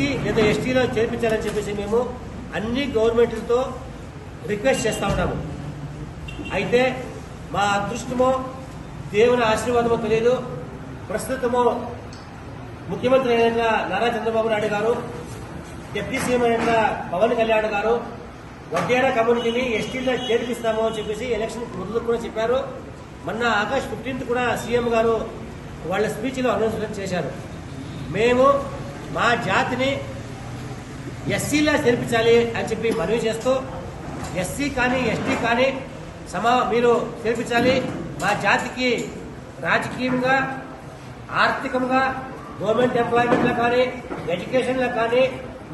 SC లేదా ఎస్టీలో చేర్పించాలని చెప్పేసి మేము అన్ని గవర్నమెంట్లతో రిక్వెస్ట్ చేస్తూ ఉన్నాము. అయితే మా అదృష్టమో దేవుని ఆశీర్వాదమో తెలియదు. ప్రస్తుతము ముఖ్యమంత్రి అయిన నారా చంద్రబాబు నాయుడు గారు డిప్యూటీ సీఎం అయిన పవన్ కళ్యాణ్ గారు వడ్డేరా కమ్యూనిటీని ఎస్టీలో చేర్పిస్తాము అని చెప్పేసి ఎలక్షన్ ముందు కూడా చెప్పారు. మొన్న ఆగస్ట్ ఫిఫ్టీన్త్ కూడా సీఎం గారు వాళ్ళ స్పీచ్లో అనౌన్స్మెంట్ చేశారు. మేము మా జాతిని ఎస్సీలా చేర్పించాలి అని చెప్పి మనవి చేస్తూ ఎస్సీ కానీ ఎస్టీ కానీ సమా మీరు చేర్పించాలి. మా జాతికి రాజకీయంగా ఆర్థికంగా గవర్నమెంట్ ఎంప్లాయ్మెంట్లో కానీ ఎడ్యుకేషన్లో కానీ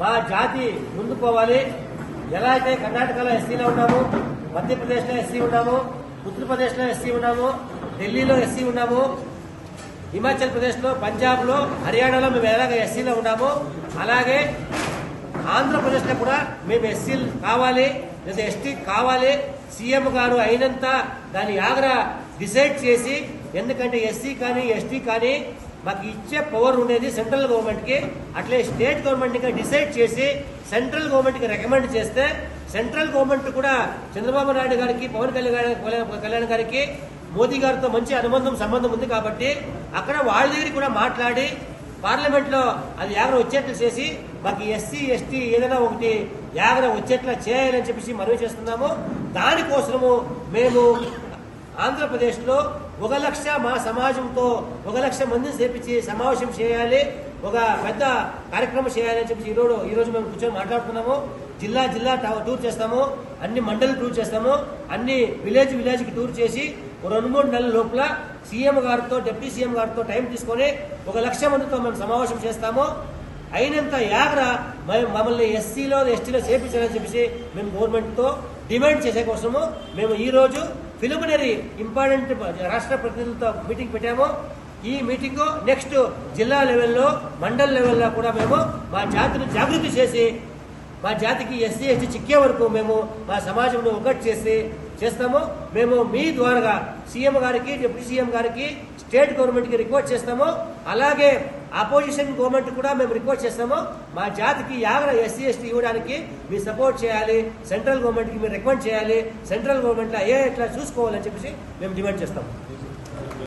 మా జాతి ముందుకోవాలి. ఎలా అయితే కర్ణాటకలో ఎస్సీలో ఉన్నాము మధ్యప్రదేశ్లో ఎస్సీ ఉన్నాము ఉత్తరప్రదేశ్లో ఎస్సీ ఉన్నాము ఢిల్లీలో ఎస్సీ ఉన్నాము హిమాచల్ ప్రదేశ్లో పంజాబ్లో హర్యానాలో మేము ఎలాగ ఎస్సీలో ఉన్నామో అలాగే ఆంధ్రప్రదేశ్లో కూడా మేము ఎస్సీలు కావాలి లేదా ఎస్టీ కావాలి సీఎం గారు అయినంత దాని ఆగ్ర డిసైడ్ చేసి ఎందుకంటే ఎస్సీ కానీ ఎస్టీ కానీ మాకు ఇచ్చే పవర్ ఉండేది సెంట్రల్ గవర్నమెంట్కి అట్లే స్టేట్ గవర్నమెంట్ డిసైడ్ చేసి సెంట్రల్ గవర్నమెంట్కి రికమెండ్ చేస్తే సెంట్రల్ గవర్నమెంట్ కూడా చంద్రబాబు నాయుడు గారికి పవన్ కళ్యాణ్ కళ్యాణ్ గారికి మోదీ గారితో మంచి అనుబంధం సంబంధం ఉంది కాబట్టి అక్కడ వాళ్ళ దగ్గర కూడా మాట్లాడి పార్లమెంట్లో అది యాగన వచ్చేట్లు చేసి మాకు ఎస్సీ ఎస్టీ ఏదైనా ఒకటి యాగన వచ్చేట్లా చేయాలని చెప్పేసి మనవి చేస్తున్నాము. దానికోసము మేము ఆంధ్రప్రదేశ్లో ఒక లక్ష మా సమాజంతో ఒక లక్ష మందిని చేపించి సమావేశం చేయాలి ఒక పెద్ద కార్యక్రమం చేయాలని చెప్పి ఈరోజు ఈరోజు మేము కూర్చొని మాట్లాడుతున్నాము. జిల్లా జిల్లా టూర్ చేస్తాము అన్ని మండలి టూర్ చేస్తాము అన్ని విలేజ్ విలేజ్కి టూర్ చేసి రెండు మూడు నెలల లోపల సీఎం గారితో డిప్యూటీ సీఎం గారితో టైం తీసుకొని ఒక లక్ష మందితో మేము సమావేశం చేస్తాము. అయినంత యాగ్ర మేము మమ్మల్ని ఎస్సీలో ఎస్టీలో చేపించాలని చెప్పేసి మేము గవర్నమెంట్తో డిమాండ్ చేసే కోసము మేము ఈరోజు ఫిలిమినరీ ప్రిలిమినరీ ఇంపార్టెంట్ రాష్ట్ర ప్రతినిధులతో మీటింగ్ పెట్టాము. ఈ మీటింగ్ నెక్స్ట్ జిల్లా లెవెల్లో మండల్ లెవెల్లో కూడా మేము మా జాతిని జాగృతి చేసి మా జాతికి ఎస్సీ ఎస్టీ చిక్కే వరకు మేము మా సమాజంలో ఒకటి చేసి చేస్తాము. మేము మీ ద్వారా సీఎం గారికి డిప్యూటీ సీఎం గారికి స్టేట్ గవర్నమెంట్కి రిక్వెస్ట్ చేస్తాము. అలాగే అపోజిషన్ గవర్నమెంట్ కూడా మేము రిక్వెస్ట్ చేస్తాము. మా జాతికి యాగ్ర ఎస్సీ ఎస్టీ ఇవ్వడానికి మీరు సపోర్ట్ చేయాలి. సెంట్రల్ గవర్నమెంట్కి మీరు రికమెండ్ చేయాలి. సెంట్రల్ గవర్నమెంట్లో ఏ ఎట్లా చూసుకోవాలని చెప్పేసి మేము డిమాండ్ చేస్తాము.